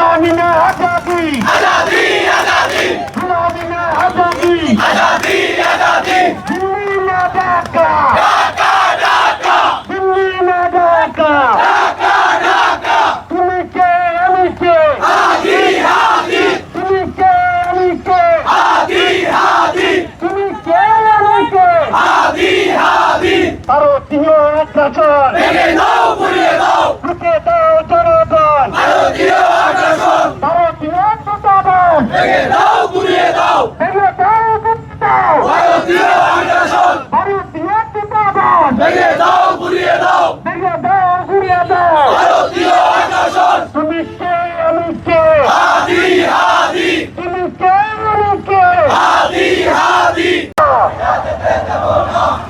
गुलामी में आजादी आजादी आजादी गुलामी में आजादी आजादी आजादी दिल्ली में ढाका ढाका ढाका दिल्ली में ढाका ढाका ढाका तुम के हम के आदि आदि तुम के हम के आदि आदि तुम के हम के आदि आदि अरे तियो আগ্রাসন। রুখে দাও জনগণ। ভারতীয় দূতাবাস ভেঙে দাও গুপ্তাও ভারতীয় দূতাবাস ভেঙে দাও গুড়িয়ে দাও তুমি কে আমি কে? তুমি কে আমি কে?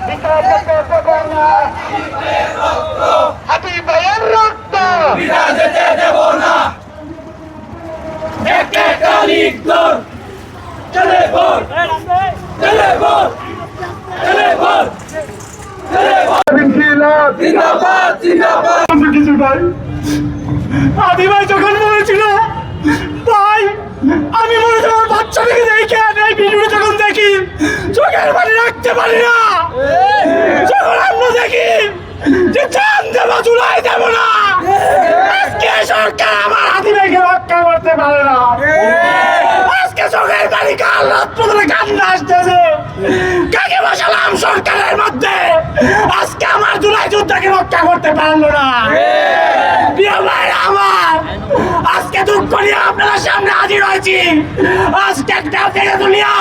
বিকাশকে দেবো না হাতি ভাইয়ের রক্ত ইনকিলাব জিন্দাবাদ। জিন্দাবাদ আমি কিছু নাই আদি ভাই যখন বলেছিল ভাই আমি মনে আমার বাচ্চাটাকে দেখে আমি এই ভিডিও যখন দেখি চোখের পানি রাখতে পারি না। যখন আমরা দেখি যে চান দেবো চুলাই দেবো না আজকে সরকার আমার হাতি ভাইকে রক্ষা করতে পারে না। চোখের পানি কাল রাত পর্যন্ত কান্না আসতেছে। কাকে বসালাম সরকারের মধ্যে? আজকে আমার জুলাই যুদ্ধকে রক্ষা করতে পারল না। আমার, আজকে দুঃখ নিয়ে আপনারা সামনে হাজির হয়েছি। আজকে একটা থেকে দুনিয়া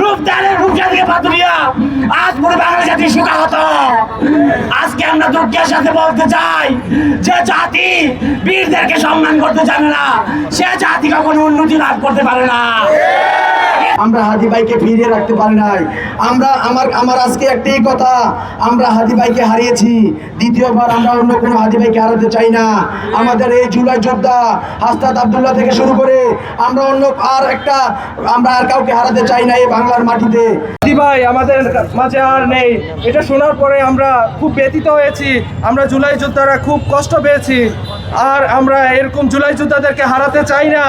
রূপদানের রূপসাদিকে পাতুলিয়া আজ পুরো বাংলা জাতি হতো। আজকে আমরা দুঃখের সাথে বলতে চাই? যে জাতি বীরদেরকে সম্মান করতে জানে না, সে জাতি কখনো উন্নতি লাভ করতে পারে না। আমরা হাদি ভাইকে ফিরিয়ে রাখতে পারি নাই। আমরা আমার আমার আজকে একটাই কথা, আমরা হাদি ভাইকে হারিয়েছি। দ্বিতীয়বার আমরা অন্য কোনো হাদি ভাইকে হারাতে চাই না। আমাদের এই জুলাই যোদ্ধা হাস্তাদ আবদুল্লাহ থেকে শুরু করে আমরা অন্য আর একটা, আমরা আর কাউকে হারাতে চাই না এই বাংলার মাটিতে। ভাই, আমাদের মাঝে আর নেই। এটা শোনার পরে আমরা খুব ব্যথিত হয়েছি। আমরা জুলাই যোদ্ধারা খুব কষ্ট পেয়েছি। আর আমরা এরকম জুলাই যোদ্ধাদেরকে হারাতে চাই না।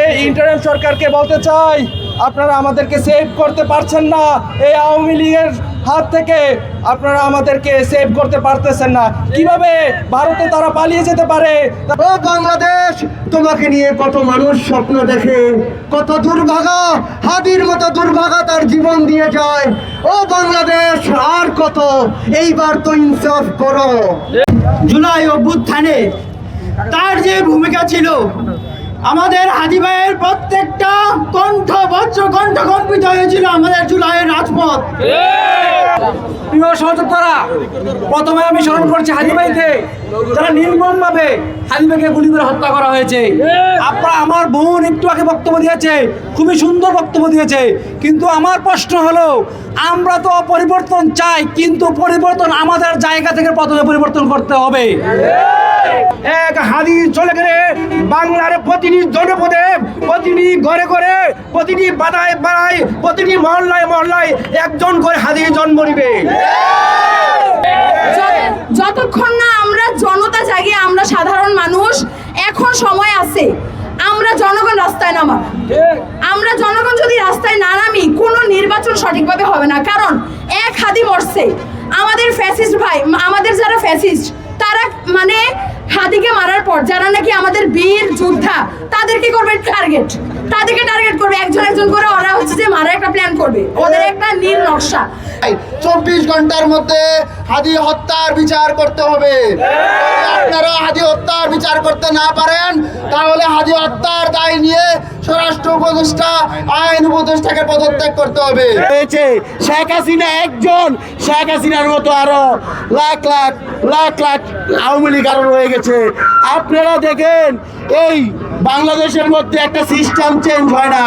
এই ইন্টারিম সরকারকে বলতে চাই আপনারা আমাদেরকে সেভ করতে পারছেন না। এই আওয়ামী লীগের হাত থেকে আপনারা আমাদেরকে সেভ করতে পারতেছেন না। কীভাবে ভারতে তারা পালিয়ে যেতে পারে? ও বাংলাদেশ, তোমাকে নিয়ে কত মানুষ স্বপ্ন দেখে, কত দুর্ভাগা, হাদির মতো দুর্ভাগা তার জীবন দিয়ে যায়। ও বাংলাদেশ, আর কত, এইবার তো ইনসাফ করো। জুলাই অভ্যুত্থানে তার যে ভূমিকা ছিল আমাদের হাজি প্রত্যেকটা কণ্ঠ, বজ্র কণ্ঠ কম্পিত হয়েছিল আমাদের জুলাইয়ের রাজপথ। প্রিয় সহযোদ্ধারা, প্রথমে আমি স্মরণ করছি হাজিভাইকে যারা নির্মমভাবে হাজিভাইকে গুলি করে হত্যা করা হয়েছে। আপনার, আমার বোন একটু আগে বক্তব্য দিয়েছে, খুবই সুন্দর বক্তব্য দিয়েছে, কিন্তু আমার প্রশ্ন হলো, আমরা তো পরিবর্তন চাই, কিন্তু পরিবর্তন আমাদের জায়গা থেকে প্রথমে পরিবর্তন করতে হবে। এক হাদি চলে গেলে বাংলার প্রতিটি জনপদে, প্রতিটি ঘরে ঘরে, প্রতিটি বাদায় বাড়ায় প্রতিটি মহল্লায় মহল্লায় একজন করে হাদি জন্ম নিবে। যতক্ষণ না আমরা জনতা জাগিয়ে আমরা সাধারণ মানুষ, এখন সময় আছে। আমরা জনগণ রাস্তায় নামা। আমরা জনগণ যদি রাস্তায় না নামি, কোনো নির্বাচন সঠিকভাবে হবে না। কারণ এক হাদি মরছে। আমাদের ফ্যাসিস্ট ভাই, আমাদের যারা ফ্যাসিস্ট তারা মানে হাদিকে মারার পর যারা নাকি আমাদের বীর যোদ্ধা তাদেরকে করবে টার্গেট তাদেরকে টার্গেট করবে। একজন একজন করে ওরা হচ্ছে যে মারা একটা প্ল্যান করবে। ওদের একটা নীল নকশা। চব্বিশ ঘণ্টার মধ্যে হাদি হত্যার বিচার করতে হবে। আপনারা হাদি হত্যার বিচার করতে না পারেন তাহলে হাদি হত্যার দায় নিয়ে স্বরাষ্ট্র উপদেষ্টা, আইন উপদেষ্টাকে পদত্যাগ করতে হবে। হয়েছে। শেখ হাসিনা একজন, শেখ হাসিনার মতো আরও লাখ লাখ লাখ লাখ আওয়ামী লীগ আরও রয়ে গেছে। আপনারা দেখেন, এই বাংলাদেশের মধ্যে একটা সিস্টেম চেঞ্জ হয় না।